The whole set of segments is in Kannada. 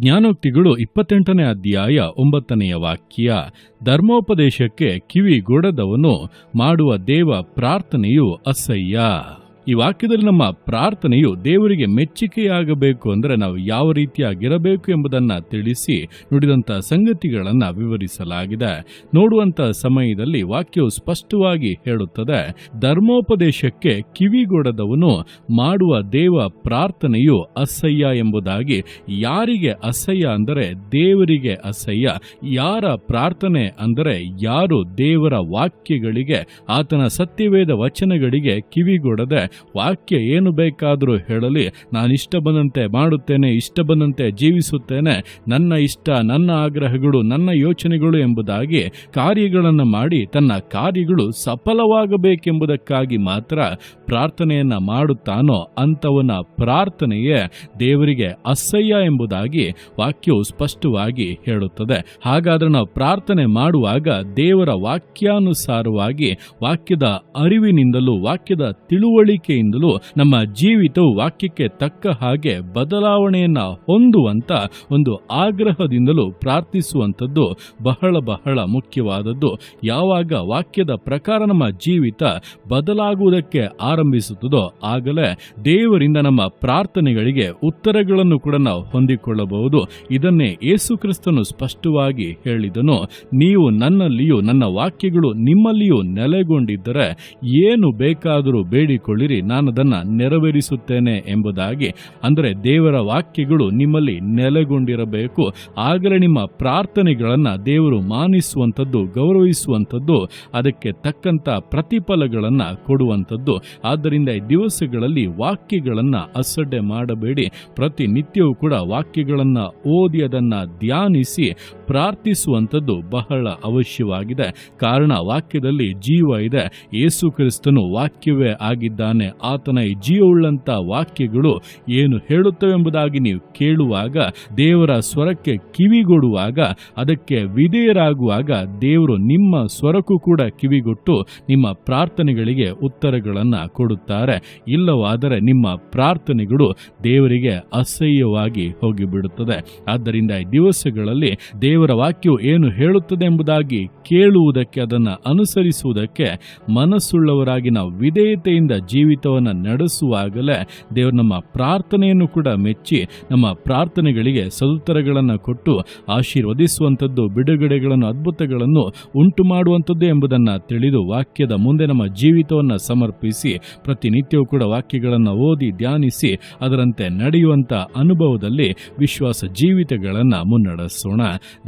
ಜ್ಞಾನೋಕ್ತಿಗಳು ಇಪ್ಪತ್ತೆಂಟನೇ ಅಧ್ಯಾಯ ಒಂಬತ್ತನೆಯ ವಾಕ್ಯ ಧರ್ಮೋಪದೇಶಕ್ಕೆ ಕಿವಿಗೊಡದವನು ಮಾಡುವ ದೇವ ಪ್ರಾರ್ಥನೆಯು ಅಸಹ್ಯ. ಈ ವಾಕ್ಯದಲ್ಲಿ ನಮ್ಮ ಪ್ರಾರ್ಥನೆಯು ದೇವರಿಗೆ ಮೆಚ್ಚುಗೆಯಾಗಬೇಕು ಅಂದರೆ ನಾವು ಯಾವ ರೀತಿಯಾಗಿರಬೇಕು ಎಂಬುದನ್ನು ತಿಳಿಸಿ ನುಡಿದಂಥ ಸಂಗತಿಗಳನ್ನು ವಿವರಿಸಲಾಗಿದೆ. ನೋಡುವಂಥ ಸಮಯದಲ್ಲಿ ವಾಕ್ಯವು ಸ್ಪಷ್ಟವಾಗಿ ಹೇಳುತ್ತದೆ, ಧರ್ಮೋಪದೇಶಕ್ಕೆ ಕಿವಿಗೊಡದವನು ಮಾಡುವ ದೇವ ಪ್ರಾರ್ಥನೆಯು ಅಸಹ್ಯ ಎಂಬುದಾಗಿ. ಯಾರಿಗೆ ಅಸಹ್ಯ ಅಂದರೆ ದೇವರಿಗೆ ಅಸಹ್ಯ, ಯಾರ ಪ್ರಾರ್ಥನೆ ಅಂದರೆ ಯಾರು ದೇವರ ವಾಕ್ಯಗಳಿಗೆ, ಆತನ ಸತ್ಯವೇದ ವಚನಗಳಿಗೆ ಕಿವಿಗೊಡದೆ ವಾಕ್ಯ ಏನು ಬೇಕಾದರೂ ಹೇಳಲಿ. ನಾನು ಇಷ್ಟ ಬಂದಂತೆ ಮಾಡುತ್ತೇನೆ, ಇಷ್ಟ ಬಂದಂತೆ ಜೀವಿಸುತ್ತೇನೆ. ನನ್ನ ಇಷ್ಟ, ನನ್ನ ಆಗ್ರಹಗಳು, ನನ್ನ ಯೋಚನೆಗಳು ಎಂಬುದಾಗಿ ಕಾರ್ಯಗಳನ್ನು ಮಾಡಿ, ತನ್ನ ಕಾರ್ಯಗಳು ಸಫಲವಾಗಬೇಕೆಂಬುದಕ್ಕಾಗಿ ಮಾತ್ರ ಪ್ರಾರ್ಥನೆಯನ್ನು ಮಾಡುತ್ತಾನೋ ಅಂಥವನ ಪ್ರಾರ್ಥನೆಯೇ ದೇವರಿಗೆ ಅಸಹ್ಯ ಎಂಬುದಾಗಿ ವಾಕ್ಯವು ಸ್ಪಷ್ಟವಾಗಿ ಹೇಳುತ್ತದೆ. ಹಾಗಾದರೆ ನಾವು ಪ್ರಾರ್ಥನೆ ಮಾಡುವಾಗ ದೇವರ ವಾಕ್ಯಾನುಸಾರವಾಗಿ ವಾಕ್ಯದ ಅರಿವಿನಿಂದಲೂ ವಾಕ್ಯದ ತಿಳುವಳಿಕೆಯಿಂದಲೂ ನಮ್ಮ ಜೀವಿತವು ವಾಕ್ಯಕ್ಕೆ ತಕ್ಕ ಹಾಗೆ ಬದಲಾವಣೆಯನ್ನ ಹೊಂದುವಂತ ಒಂದು ಆಗ್ರಹದಿಂದಲೂ ಪ್ರಾರ್ಥಿಸುವಂಥದ್ದು ಬಹಳ ಬಹಳ ಮುಖ್ಯವಾದದ್ದು. ಯಾವಾಗ ವಾಕ್ಯದ ಪ್ರಕಾರ ನಮ್ಮ ಜೀವಿತ ಬದಲಾಗುವುದಕ್ಕೆ ಆರಂಭಿಸುತ್ತದೋ ಆಗಲೇ ದೇವರಿಂದ ನಮ್ಮ ಪ್ರಾರ್ಥನೆಗಳಿಗೆ ಉತ್ತರಗಳನ್ನು ಕೂಡ ನಾವು ಹೊಂದಿಕೊಳ್ಳಬಹುದು. ಇದನ್ನೇ ಯೇಸು ಕ್ರಿಸ್ತನು ಸ್ಪಷ್ಟವಾಗಿ ಹೇಳಿದನು, ನೀವು ನನ್ನಲ್ಲಿಯೂ ನನ್ನ ವಾಕ್ಯಗಳು ನಿಮ್ಮಲ್ಲಿಯೂ ನೆಲೆಗೊಂಡಿದ್ದರೆ ಏನು ಬೇಕಾದರೂ ಬೇಡಿಕೊಳ್ಳಿರಿ. ನಾನು ಅದನ್ನು ನೆರವೇರಿಸುತ್ತೇನೆ ಎಂಬುದಾಗಿ. ಅಂದರೆ ದೇವರ ವಾಕ್ಯಗಳು ನಿಮ್ಮಲ್ಲಿ ನೆಲೆಗೊಂಡಿರಬೇಕು. ಆಗಲೇ ನಿಮ್ಮ ಪ್ರಾರ್ಥನೆಗಳನ್ನು ದೇವರು ಮಾನಿಸುವಂಥದ್ದು, ಗೌರವಿಸುವಂಥದ್ದು, ಅದಕ್ಕೆ ತಕ್ಕಂಥ ಪ್ರತಿಫಲಗಳನ್ನು ಕೊಡುವಂಥದ್ದು. ಆದ್ದರಿಂದ ಈ ದಿವಸಗಳಲ್ಲಿ ವಾಕ್ಯಗಳನ್ನು ಅಸಡ್ಡೆ ಮಾಡಬೇಡಿ. ಪ್ರತಿನಿತ್ಯವೂ ಕೂಡ ವಾಕ್ಯಗಳನ್ನು ಓದಿ, ಅದನ್ನು ಧ್ಯಾನಿಸಿ ಪ್ರಾರ್ಥಿಸುವಂಥದ್ದು ಬಹಳ ಅವಶ್ಯವಾಗಿದೆ. ಕಾರಣ ವಾಕ್ಯದಲ್ಲಿ ಜೀವ ಇದೆ. ಯೇಸು ಕ್ರಿಸ್ತನು ವಾಕ್ಯವೇ ಆಗಿದ್ದಾನೆ. ಆತನ ಈ ಜೀವವುಳ್ಳಂಥ ವಾಕ್ಯಗಳು ಏನು ಹೇಳುತ್ತವೆಂಬುದಾಗಿ ನೀವು ಕೇಳುವಾಗ, ದೇವರ ಸ್ವರಕ್ಕೆ ಕಿವಿಗೊಡುವಾಗ, ಅದಕ್ಕೆ ವಿಧೇಯರಾಗುವಾಗ ದೇವರು ನಿಮ್ಮ ಸ್ವರಕ್ಕೂ ಕೂಡ ಕಿವಿಗೊಟ್ಟು ನಿಮ್ಮ ಪ್ರಾರ್ಥನೆಗಳಿಗೆ ಉತ್ತರಗಳನ್ನು ಕೊಡುತ್ತಾರೆ. ಇಲ್ಲವಾದರೆ ನಿಮ್ಮ ಪ್ರಾರ್ಥನೆಗಳು ದೇವರಿಗೆ ಅಸಹ್ಯವಾಗಿ ಹೋಗಿಬಿಡುತ್ತದೆ. ಆದ್ದರಿಂದ ಈ ದಿವಸಗಳಲ್ಲಿ ದೇವರ ವಾಕ್ಯವು ಏನು ಹೇಳುತ್ತದೆ ಎಂಬುದಾಗಿ ಕೇಳುವುದಕ್ಕೆ ಅದನ್ನು ಅನುಸರಿಸುವುದಕ್ಕೆ ಮನಸ್ಸುಳ್ಳವರಾಗಿ ನಾವು ವಿಧೇಯತೆಯಿಂದ ಜೀವಿತವನ್ನು ನಡೆಸುವಾಗಲೇ ದೇವರು ನಮ್ಮ ಪ್ರಾರ್ಥನೆಯನ್ನು ಕೂಡ ಮೆಚ್ಚಿ ನಮ್ಮ ಪ್ರಾರ್ಥನೆಗಳಿಗೆ ಸದುತ್ತರಗಳನ್ನು ಕೊಟ್ಟು ಆಶೀರ್ವದಿಸುವಂಥದ್ದು, ಬಿಡುಗಡೆಗಳನ್ನು, ಅದ್ಭುತಗಳನ್ನು ಉಂಟು ಮಾಡುವಂಥದ್ದು ಎಂಬುದನ್ನು ತಿಳಿದು ವಾಕ್ಯದ ಮುಂದೆ ನಮ್ಮ ಜೀವಿತವನ್ನು ಸಮರ್ಪಿಸಿ ಪ್ರತಿನಿತ್ಯವೂ ಕೂಡ ವಾಕ್ಯಗಳನ್ನು ಓದಿ ಧ್ಯಾನಿಸಿ ಅದರಂತೆ ನಡೆಯುವಂಥ ಅನುಭವದಲ್ಲಿ ವಿಶ್ವಾಸ ಜೀವಿತಗಳನ್ನು ಮುನ್ನಡೆಸೋಣ.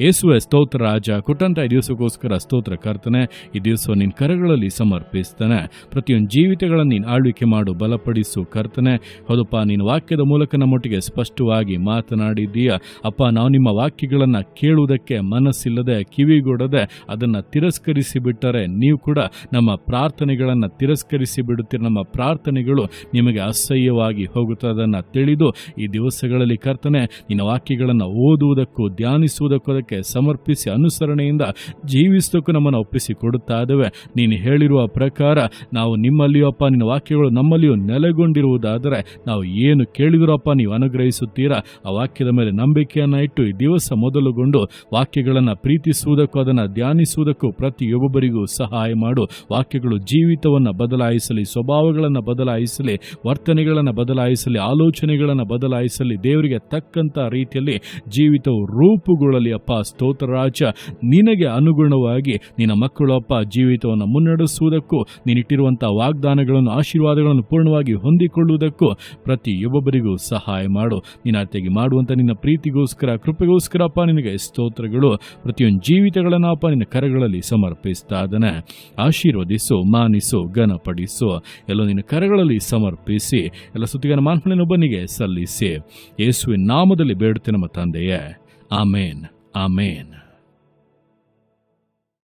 ಯೇಸುವೆ ಸ್ತೋತ್ರ ರಾಜ, ಕೊಟ್ಟಂತ ಈ ದಿವಸಕ್ಕೋಸ್ಕರ ಸ್ತೋತ್ರ ಕರ್ತನೆ, ಈ ದಿವಸ ನಿನ್ನ ಕರಗಳಲ್ಲಿ ಸಮರ್ಪಿಸ್ತಾನೆ. ಪ್ರತಿಯೊಂದು ಜೀವಿತಗಳನ್ನು ನೀನು ಆಳ್ವಿಕೆ ಮಾಡು, ಬಲಪಡಿಸು ಕರ್ತನೆ. ಹೌದಪ್ಪ ನೀನು ವಾಕ್ಯದ ಮೂಲಕ ನಮ್ಮೊಟ್ಟಿಗೆ ಸ್ಪಷ್ಟವಾಗಿ ಮಾತನಾಡಿದ್ದೀಯ. ಅಪ್ಪ, ನಾವು ನಿಮ್ಮ ವಾಕ್ಯಗಳನ್ನು ಕೇಳುವುದಕ್ಕೆ ಮನಸ್ಸಿಲ್ಲದೆ, ಕಿವಿಗೊಡದೆ ಅದನ್ನು ತಿರಸ್ಕರಿಸಿ ಬಿಟ್ಟರೆ ನೀವು ಕೂಡ ನಮ್ಮ ಪ್ರಾರ್ಥನೆಗಳನ್ನು ತಿರಸ್ಕರಿಸಿ ಬಿಡುತ್ತೀರಿ ನಮ್ಮ ಪ್ರಾರ್ಥನೆಗಳು ನಿಮಗೆ ಅಸಹ್ಯವಾಗಿ ಹೋಗುತ್ತದನ್ನು ತಿಳಿದು ಈ ದಿವಸಗಳಲ್ಲಿ ಕರ್ತನೆ, ನಿನ್ನ ವಾಕ್ಯಗಳನ್ನು ಓದುವುದಕ್ಕೂ ಧ್ಯಾನಿಸುವುದಕ್ಕೂ ಸಮರ್ಪಿಸಿ ಅನುಸರಣೆಯಿಂದ ಜೀವಿಸೋದಕ್ಕೂ ನಮ್ಮನ್ನು ಒಪ್ಪಿಸಿ ಕೊಡುತ್ತಾ ಇದ್ದೇವೆ ನೀನು ಹೇಳಿರುವ ಪ್ರಕಾರ ನಾವು ನಿಮ್ಮಲ್ಲಿಯೂ ಅಪ್ಪ, ನಿನ್ನ ವಾಕ್ಯಗಳು ನಮ್ಮಲ್ಲಿಯೂ ನೆಲೆಗೊಂಡಿರುವುದಾದರೆ ನಾವು ಏನು ಕೇಳಿದರೂ ಅಪ್ಪ, ನೀವು ಅನುಗ್ರಹಿಸುತ್ತೀರಾ? ಆ ವಾಕ್ಯದ ಮೇಲೆ ನಂಬಿಕೆಯನ್ನು ಇಟ್ಟು ಈ ದಿವಸ ಮೊದಲುಗೊಂಡು ವಾಕ್ಯಗಳನ್ನು ಪ್ರೀತಿಸುವುದಕ್ಕೂ ಅದನ್ನು ಧ್ಯಾನಿಸುವುದಕ್ಕೂ ಪ್ರತಿಯೊಬ್ಬರಿಗೂ ಸಹಾಯ ಮಾಡು. ವಾಕ್ಯಗಳು ಜೀವಿತವನ್ನು ಬದಲಾಯಿಸಲಿ, ಸ್ವಭಾವಗಳನ್ನು ಬದಲಾಯಿಸಲಿ, ವರ್ತನೆಗಳನ್ನು ಬದಲಾಯಿಸಲಿ, ಆಲೋಚನೆಗಳನ್ನು ಬದಲಾಯಿಸಲಿ, ದೇವರಿಗೆ ತಕ್ಕಂಥ ರೀತಿಯಲ್ಲಿ ಜೀವಿತವು ರೂಪುಗೊಳ್ಳಲಿ ಅಪ್ಪ. ಸ್ತೋತ್ರ ರಾಜ, ನಿನಗೆ ಅನುಗುಣವಾಗಿ ನಿನ್ನ ಮಕ್ಕಳಪ್ಪ ಜೀವಿತವನ್ನು ಮುನ್ನಡೆಸುವುದಕ್ಕೂ ನೀನಿಟ್ಟಿರುವಂಥ ವಾಗ್ದಾನಗಳನ್ನು, ಆಶೀರ್ವಾದಗಳನ್ನು ಪೂರ್ಣವಾಗಿ ಹೊಂದಿಕೊಳ್ಳುವುದಕ್ಕೂ ಪ್ರತಿಯೊಬ್ಬೊಬ್ಬರಿಗೂ ಸಹಾಯ ಮಾಡು. ನಿನ್ನ ಅತ್ತೆಗೆ ಮಾಡುವಂಥ ನಿನ್ನ ಪ್ರೀತಿಗೋಸ್ಕರ, ಕೃಪೆಗೋಸ್ಕರ ಅಪ್ಪ ನಿನಗೆ ಸ್ತೋತ್ರಗಳು. ಪ್ರತಿಯೊಂದು ಜೀವಿತಗಳನ್ನು ಅಪ್ಪ ನಿನ್ನ ಕರಗಳಲ್ಲಿ ಸಮರ್ಪಿಸ್ತಾ ಇದ್ದಾನೆ. ಆಶೀರ್ವದಿಸು, ಮಾನಿಸು, ಘನಪಡಿಸು. ಎಲ್ಲ ನಿನ್ನ ಕರಗಳಲ್ಲಿ ಸಮರ್ಪಿಸಿ, ಎಲ್ಲ ಸುತ್ತಿಗನ ಮಾನ್ಪಣನೊಬ್ಬನಿಗೆ ಸಲ್ಲಿಸಿ. ಯೇಸುವಿನ ನಾಮದಲ್ಲಿ ಬೇಡುತ್ತೆ ನಮ್ಮ ತಂದೆಯೇ. ಆಮೇನ್. ಆಮೇನ್